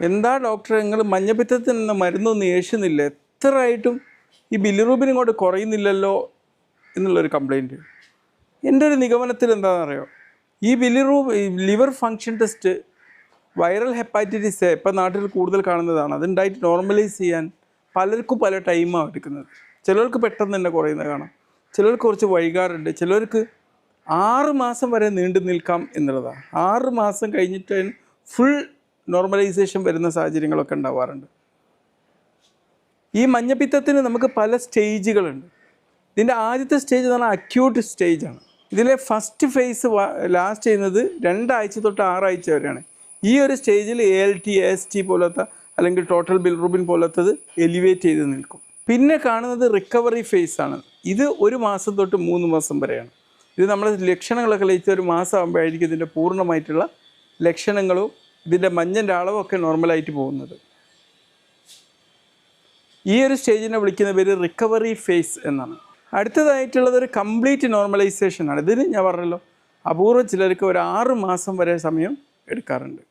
എന്താ ഡോക്ടർ നിങ്ങൾ മഞ്ഞപ്പിത്തത്തിൽ നിന്ന് മരുന്നൊന്നും ഏഷ്യുന്നില്ല എത്ര ആയിട്ടും ഈ ബിലിറൂബിൻ ഇങ്ങോട്ട് കുറയുന്നില്ലല്ലോ എന്നുള്ളൊരു കംപ്ലൈന്റ് എന്റെ ഒരു നിഗമനത്തിൽ എന്താണെന്നറിയോ? ഈ bilirubin liver function test viral hepatitis ഇപ്പം നാട്ടിൽ കൂടുതൽ കാണുന്നതാണ്. അതുണ്ടായിട്ട് നോർമലൈസ് ചെയ്യാൻ പലർക്കും പല ടൈമാണ് എടുക്കുന്നത്. ചിലർക്ക് പെട്ടെന്ന് തന്നെ കുറയുന്നത് കാണാം. ചിലർക്ക് കുറച്ച് വൈകാറുണ്ട്. ചിലർക്ക് ആറ് മാസം വരെ നീണ്ടു നിൽക്കാം എന്നുള്ളതാണ്. ആറ് മാസം കഴിഞ്ഞിട്ട് ഫുൾ നോർമലൈസേഷൻ വരുന്ന സാഹചര്യങ്ങളൊക്കെ ഉണ്ടാവാറുണ്ട്. ഈ മഞ്ഞപ്പിത്തത്തിന് നമുക്ക് പല സ്റ്റേജുകളുണ്ട്. ഇതിന്റെ ആദ്യത്തെ സ്റ്റേജ് എന്ന് പറഞ്ഞാൽ അക്യൂട്ട് സ്റ്റേജാണ് ഇതിലെ ഫസ്റ്റ് ഫേസ് ലാസ്റ്റ് ചെയ്യുന്നത് രണ്ടാഴ്ച തൊട്ട് ആറാഴ്ച വരെയാണ്. ഈ ഒരു സ്റ്റേജിൽ A L T S T പോലത്തെ അല്ലെങ്കിൽ ടോട്ടൽ ബിൽറൂബിൻ പോലത്തത് എലിവേറ്റ് ചെയ്ത് നിൽക്കും. പിന്നെ കാണുന്നത് റിക്കവറി ഫേസ് ആണ്. ഇത് ഒരു മാസം തൊട്ട് മൂന്ന് മാസം വരെയാണ്. ഇത് നമ്മൾ ലക്ഷണങ്ങളൊക്കെ ലയിച്ച ഒരു മാസം ആകുമ്പോഴായിരിക്കും ഇതിന്റെ പൂർണമായിട്ടുള്ള ലക്ഷണങ്ങളും ഇതിന്റെ മഞ്ഞന്റെ അളവൊക്കെ നോർമലായിട്ട് പോകുന്നത്. ഈ ഒരു സ്റ്റേജിനെ വിളിക്കുന്ന പേര് റിക്കവറി ഫേസ് എന്നാണ്. അടുത്തതായിട്ടുള്ളത് ഒരു കംപ്ലീറ്റ് നോർമലൈസേഷൻ ആണ്. ഇതിന് ഞാൻ പറഞ്ഞല്ലോ അപൂർവ ചിലർക്ക് ഒരു ആറ് മാസം വരെ സമയം എടുക്കാറുണ്ട്.